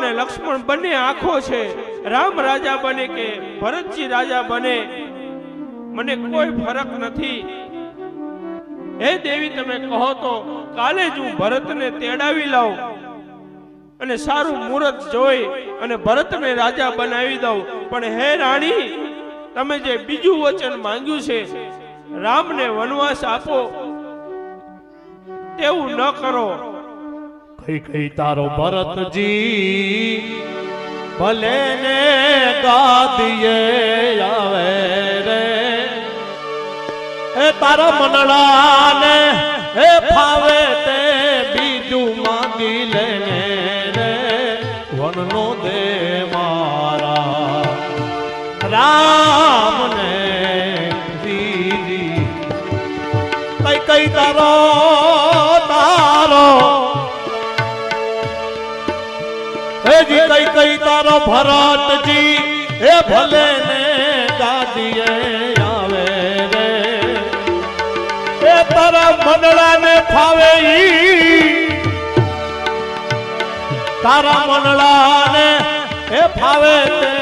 અને લક્ષ્મણ બંને આંખો છે. રામ રાજા બને કે ભરતજી રાજા બને, મને કોઈ ફરક નથી. હે દેવી, તમે કહો તો કાલે જ હું ભરતને તેડાવી લઉં અને સારું મુહૂર્ત જોઈ અને ભરતને રાજા બનાવી દઉં. પણ હે રાણી, તમે જે બીજું વચન માંગ્યું છે, રામને વનવાસ આપો. તેવું ન કરો. કઈ કઈ તારો ભરતજી. ભલે ને ગાદીએ આવે રે. એ તારા મનડાને એ ફાવે તે બીજું માંગી લેને રે. વનનો દે મારા રામને દીદી કઈ કઈ તારો હેજી કઈ કઈ તારો ભરતજી, એ ભલે ને ગાદીએ આવે રે. એ તારા મંડળા ને ફાવે ઈ. તારા મંડળા ને એ ફાવે તે